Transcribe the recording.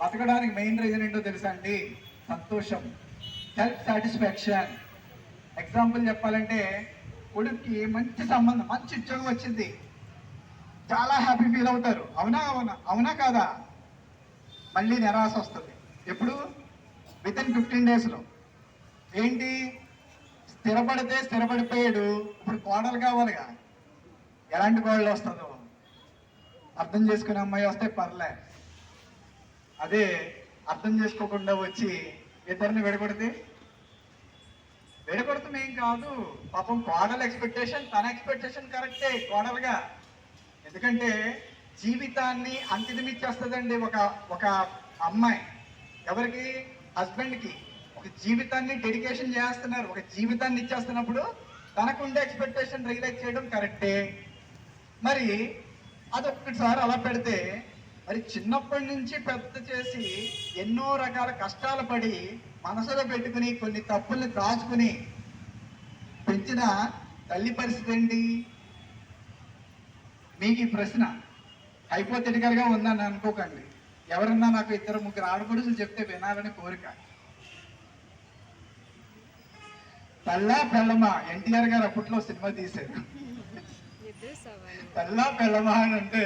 బతకడానికి main reason ఏంటో తెలుసా అండి? సంతోషం. సెల్ఫ్ సాటిస్ఫాక్షన్ ఎగ్జాంపుల్ చెప్పాలంటే కొడుక్కి మంచి సంబంధం మంచి ఉద్యోగం వచ్చింది. చాలా హ్యాపీ ఫీల్ అవుతారు. అవునా అవునా అవునా కాదా? మళ్ళీ నిరాశ వస్తుంది. ఎప్పుడు? విత్ ఇన్ ఫిఫ్టీన్ డేస్లో ఏంటి? స్థిరపడితే స్థిరపడిపోయాడు. ఇప్పుడు కోడలు కావాలిగా. ఎలాంటి కోడలు వస్తుందో? అర్థం చేసుకునే అమ్మాయి వస్తే పర్లే. అదే అర్థం చేసుకోకుండా వచ్చి ఇద్దరిని విడగొడితే? విడగొడతాం ఏం కాదు. పాపం కోడల ఎక్స్పెక్టేషన్ తన ఎక్స్పెక్టేషన్ కరెక్టే కోడలుగా. ఎందుకంటే జీవితాన్ని అంకితమిచ్చేస్తుందండి ఒక ఒక అమ్మాయి. ఎవరికి? హస్బెండ్కి. ఒక జీవితాన్ని డెడికేషన్ చేస్తున్నారు. ఒక జీవితాన్ని ఇచ్చేస్తున్నప్పుడు తనకుండే ఎక్స్పెక్టేషన్ రియలైజ్ చేయడం కరెక్టే మరి అదొక్కసారి అలా పెడితే మరి చిన్నప్పటి నుంచి పెద్ద చేసి ఎన్నో రకాల కష్టాలు పడి మనసులో పెట్టుకుని కొన్ని తప్పుల్ని దాచుకుని పెంచిన తల్లి పరిస్థితి ఏంటి? మీకు ఈ ప్రశ్న హైపోథెటికల్గా ఉందని అనుకోకండి. ఎవరన్నా నాకు ఇద్దరు ముగ్గురు ఆడపడుచులు చెప్తే వినాలని కోరిక. తల్లా పెళ్ళమా? ఎన్టీఆర్ గారు అప్పట్లో సినిమా తీశారు. తల్లా పెళ్ళమా అని అంటే